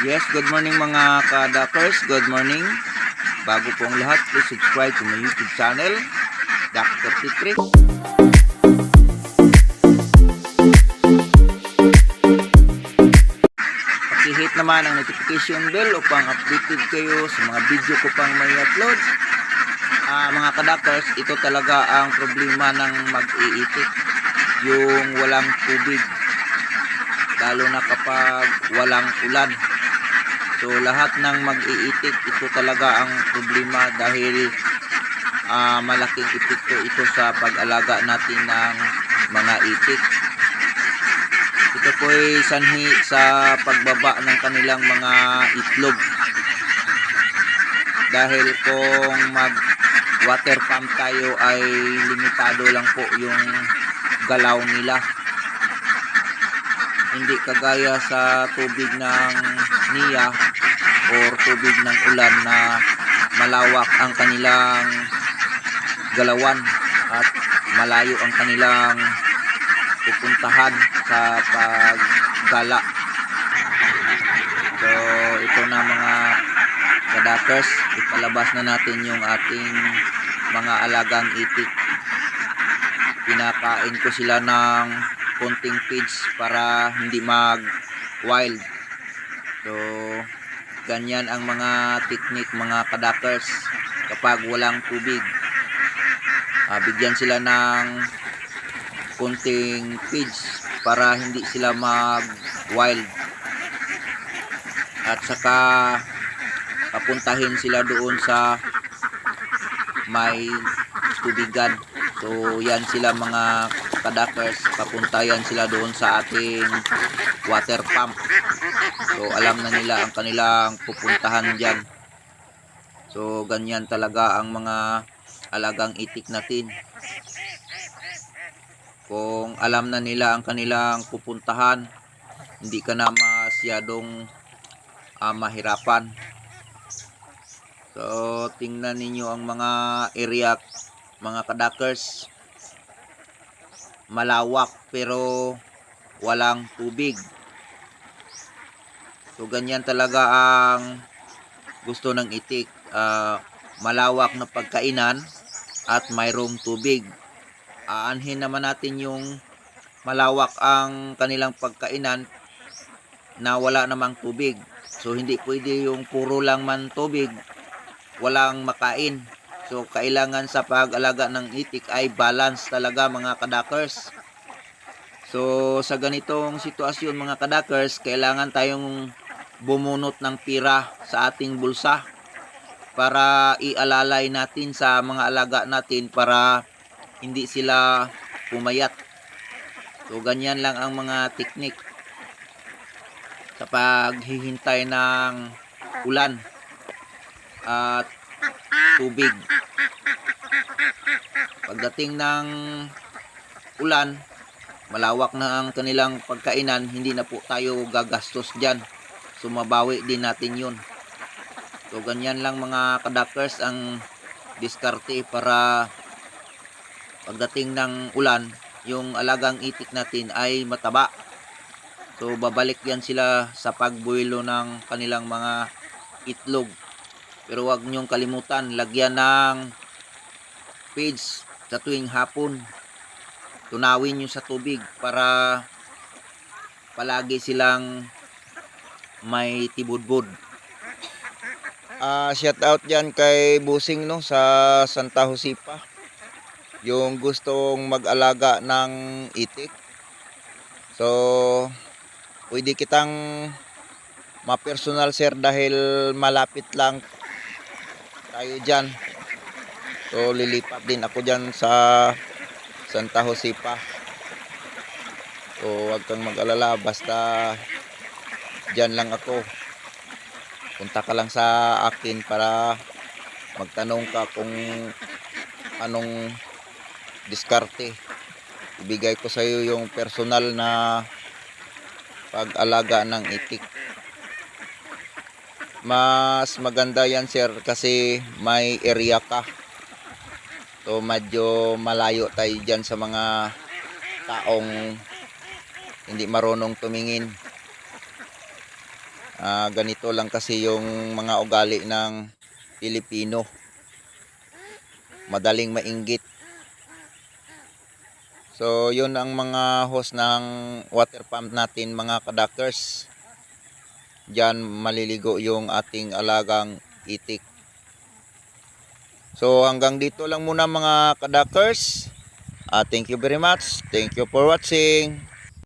Yes, good morning mga ka-Duckers. Good morning. Bago pong lahat, please subscribe to my YouTube channel, Dr. Titri. Pakihit naman ang notification bell upang updated kayo sa mga video ko pang may upload. Ah, mga ka-Duckers, ito talaga ang problema ng mag-iitik. Yung walang tubig lalo na kapag walang ulan. So lahat ng mag-iitik ito talaga ang problema dahil ah, malaking epekto ito sa pag-alaga natin ng mga itik. Ito po ay sanhi sa pagbaba ng kanilang mga itlog. Dahil kung mag water pump tayo ay limitado lang po yung galaw nila hindi kagaya sa tubig ng niya or tubig ng ulan na malawak ang kanilang galawan at malayo ang kanilang pupuntahan sa paggala. So ito na mga kadakers. Ipalabas na natin yung ating mga alagang itik. Pinakain ko sila ng konting feeds para hindi mag wild so ganyan ang mga technique mga kadakers kapag walang tubig. Ah, bigyan sila ng konting feeds para hindi sila mag wild at saka papuntahin sila doon sa may tubigan. So yan sila mga kadakers papunta yan sila doon sa ating water pump so alam na nila ang kanilang pupuntahan dyan. So ganyan talaga ang mga alagang itik natin kung alam na nila ang kanilang pupuntahan hindi ka na masyadong ah, mahirapan. So tingnan ninyo ang mga area mga kadakers. Malawak pero walang tubig so ganyan talaga ang gusto ng itik. Ah, malawak na pagkainan at mayroong tubig. Aanhin naman natin yung malawak ang kanilang pagkainan na wala namang tubig. So hindi pwede yung puro lang man tubig walang makain. So kailangan sa pag-alaga ng itik ay balance talaga mga kadakers. So sa ganitong sitwasyon mga kadakers, kailangan tayong bumunot ng pira sa ating bulsa para ialalay natin sa mga alaga natin para hindi sila pumayat. So ganyan lang ang mga teknik sa paghihintay ng ulan at tubig. Pagdating ng ulan, malawak na ang kanilang pagkainan, hindi na po tayo gagastos dyan. So mabawi din natin yun. So ganyan lang mga kadakers ang diskarte para pagdating ng ulan, yung alagang itik natin ay mataba. So babalik yan sila sa pagbuelo ng kanilang mga itlog. Pero wag niyong kalimutan, lagyan ng feeds sa tuwing hapon. Tunawin niyo sa tubig para palagi silang may tibudbud. Ah, shout out diyan kay Busing no sa Santa Josipa. Yung gustong mag-alaga ng itik. So, pwede kitang ma-personal sir dahil malapit lang tayo dyan. So, lilipat din ako dyan sa Santa Josipa. So, wag kang mag-alala. Basta dyan lang ako. Punta ka lang sa akin para magtanong ka kung anong diskarte. Ibigay ko sa iyo yung personal na pag-alaga ng itik mas maganda yan sir kasi may area ka so medyo malayo tayo dyan sa mga taong hindi marunong tumingin Ah, ganito lang kasi yung mga ugali ng Pilipino. Madaling mainggit. So, yun ang mga host ng water pump natin mga kadakers. Diyan maliligo yung ating alagang itik. So, hanggang dito lang muna mga kadakers. Ah, thank you very much. Thank you for watching.